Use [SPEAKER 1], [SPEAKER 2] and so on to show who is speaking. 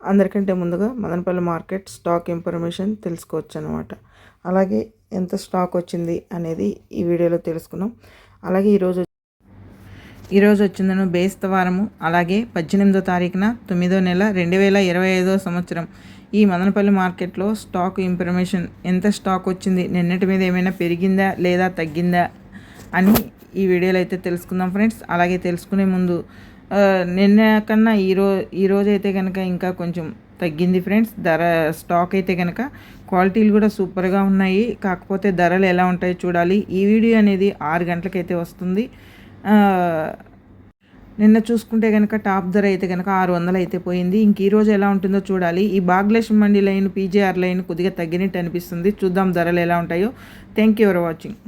[SPEAKER 1] అందరికంటే ముందుగా Madanapalle market stock information తెలుసుకోవచ్చు అనమాట అలాగే ఎంత స్టాక్ వచ్చింది అనేది ఈ వీడియోలో తెలుసుకున్నాం. అలాగే ఈరోజు ఈరోజు వచ్చిందను బేస్తవారము అలాగే పద్దెనిమిదో తారీఖున తొమ్మిదో నెల రెండు వేల ఇరవై ఐదో సంవత్సరం. ఈ మదనపల్లి మార్కెట్లో స్టాక్ ఇన్ఫర్మేషన్ ఎంత స్టాక్ వచ్చింది నిన్నటి మీద ఏమైనా పెరిగిందా లేదా తగ్గిందా అని ఈ వీడియోలో అయితే తెలుసుకుందాం ఫ్రెండ్స్. అలాగే తెలుసుకునే ముందు నిన్న కన్నా ఈరోజు ఈరోజు అయితే కనుక ఇంకా కొంచెం తగ్గింది ఫ్రెండ్స్. ధర స్టాక్ అయితే కనుక క్వాలిటీలు కూడా సూపర్గా ఉన్నాయి. కాకపోతే ధరలు ఎలా ఉంటాయో చూడాలి. ఈ వీడియో అనేది ఆరు గంటలకైతే వస్తుంది. నిన్న చూసుకుంటే కనుక టాప్ ధర అయితే కనుక ఆరు వందలు అయితే పోయింది. ఇంక ఈరోజు ఎలా ఉంటుందో చూడాలి. ఈ బాగ్లేష్ మండి లైన్ పీజేఆర్ లైన్ కొద్దిగా తగ్గినట్టు అనిపిస్తుంది. చూద్దాం ధరలు ఎలా ఉంటాయో. Thank you for watching.